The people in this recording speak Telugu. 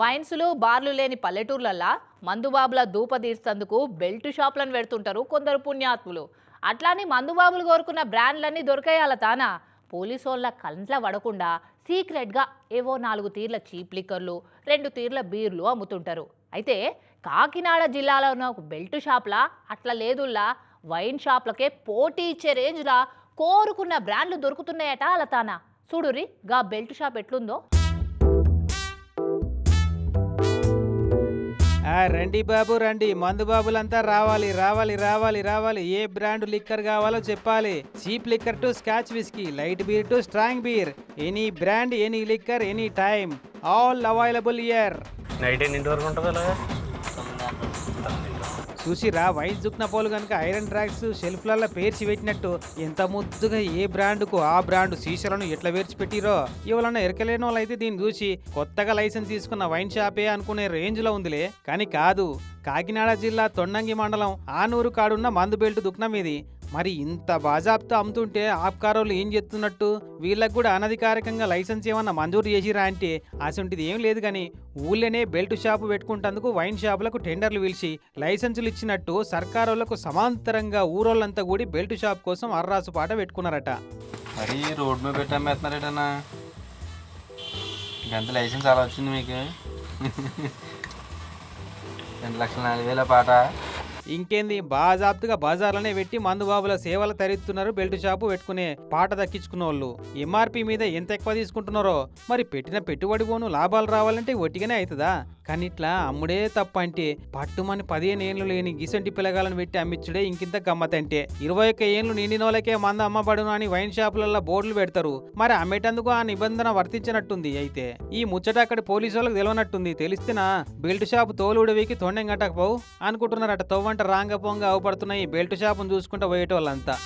వైన్సులు బార్లు లేని పల్లెటూర్లల్లా మందుబాబుల దూప తీర్చేందుకు బెల్ట్ షాప్లను పెడుతుంటారు కొందరు పుణ్యాత్ములు. అట్లానే మందుబాబులు కోరుకున్న బ్రాండ్లన్నీ దొరికేయాల తానా? పోలీసు వాళ్ళ కంట్ల పడకుండా సీక్రెట్గా ఏవో నాలుగు తీర్ల చీప్ లిక్కర్లు రెండు తీర్ల బీర్లు అమ్ముతుంటారు. అయితే కాకినాడ జిల్లాలో ఉన్న ఒక బెల్ట్ షాప్లా అట్లా లేదుల్లా వైన్ షాప్లకే పోటీ ఇచ్చే రేంజ్లా కోరుకున్న బ్రాండ్లు దొరుకుతున్నాయట అలా తానా? చూడురి గా బెల్ట్ షాప్ ఎట్లుందో. రండి బాబు రండి. మందు బాబులంతా రావాలి రావాలి రావాలి రావాలి. ఏ బ్రాండ్ లిక్కర్ కావాలో చెప్పాలి. Cheap liquor to scotch whisky light beer to strong beer. Any brand any liquor any time. All available year. Night ఎన్ని వరకు ఉంటుంది అలాగా? చూసిరా వైన్ చుక్న పోలు కనుక ఐరన్ ట్రాక్స్ షెల్ఫ్లలో పేర్చి పెట్టినట్టు ఎంత ముద్దుగా ఏ బ్రాండ్కు ఆ బ్రాండ్ సీసాలను ఎట్లా పేర్చి పెట్టిరో. ఇవాళ ఎరకలేని వాళ్ళు అయితే దీన్ని చూసి కొత్తగా లైసెన్స్ తీసుకున్న వైన్ షాపే అనుకునే రేంజ్లో ఉందిలే. కానీ కాదు కాకినాడ జిల్లా తొండంగి మండలం ఆనూరు కాడున్న మందు బెల్ట్ దుక్నం ఇది. మరి ఇంత బాజాబ్తో అమ్ముతుంటే ఆప్కారోళ్ళు ఏం చెప్తున్నట్టు వీళ్ళకు కూడా అనధికారికంగా లైసెన్స్ ఏమన్నా మంజూరు చేసిరా అంటే అసంటిది ఏం లేదు కానీ ఊళ్ళోనే బెల్ట్ షాపు పెట్టుకుంటందుకు వైన్ షాపులకు టెండర్లు పిలిచి లైసెన్సులు ఇచ్చినట్టు సర్కారోళ్ళకు సమాంతరంగా ఊరోళ్ళంతా కూడి బెల్ట్ షాప్ కోసం అర్రాసు పాట పెట్టుకున్నారట. మరి రోడ్ మీద పెట్టి గంత లైసెన్స్ అలా వచ్చింది మీకు? రెండు లక్షల నాలుగు వేల పాట? ఇంకేంది? బాజాబ్తుగా బజార్లనే పెట్టి మందుబాబుల సేవలు తరిస్తున్నారు బెల్ట్ షాపు పెట్టుకునే పాట దక్కించుకున్న వాళ్ళు ఎంఆర్పి మీద ఎంత ఎక్కువ తీసుకుంటున్నారో? మరి పెట్టిన పెట్టుబడి పోను లాభాలు రావాలంటే ఒట్టిగానే అవుతుందా కానీ ఇట్లా అమ్ముడే తప్ప అంటే పట్టుమని పదిహేను ఏళ్ళు లేని గిసంటి పిల్లగాలను పెట్టి అమ్మించుడే ఇంకింత గమ్మతంటే. ఇరవై ఒక్క ఏళ్ళు నిండిన వాళ్ళకే మంద అమ్మబడును అని వైన్ షాపులలో బోర్డులు పెడతారు. మరి అమ్మేటందుకు ఆ నిబంధన వర్తించినట్టుంది అయితే. ఈ ముచ్చట అక్కడ పోలీసు వాళ్ళకి తెలియనట్టుంది తెలిస్తేనా బెల్ట్ షాప్ తోలుడివికి తొండెం గట్టకపోవు అనుకుంటున్నారట తవ్వంట రాంగ పొంగ అవపడుతున్నాయి బెల్ట్ షాపును చూసుకుంటూ పోయేటోళ్ళంతా.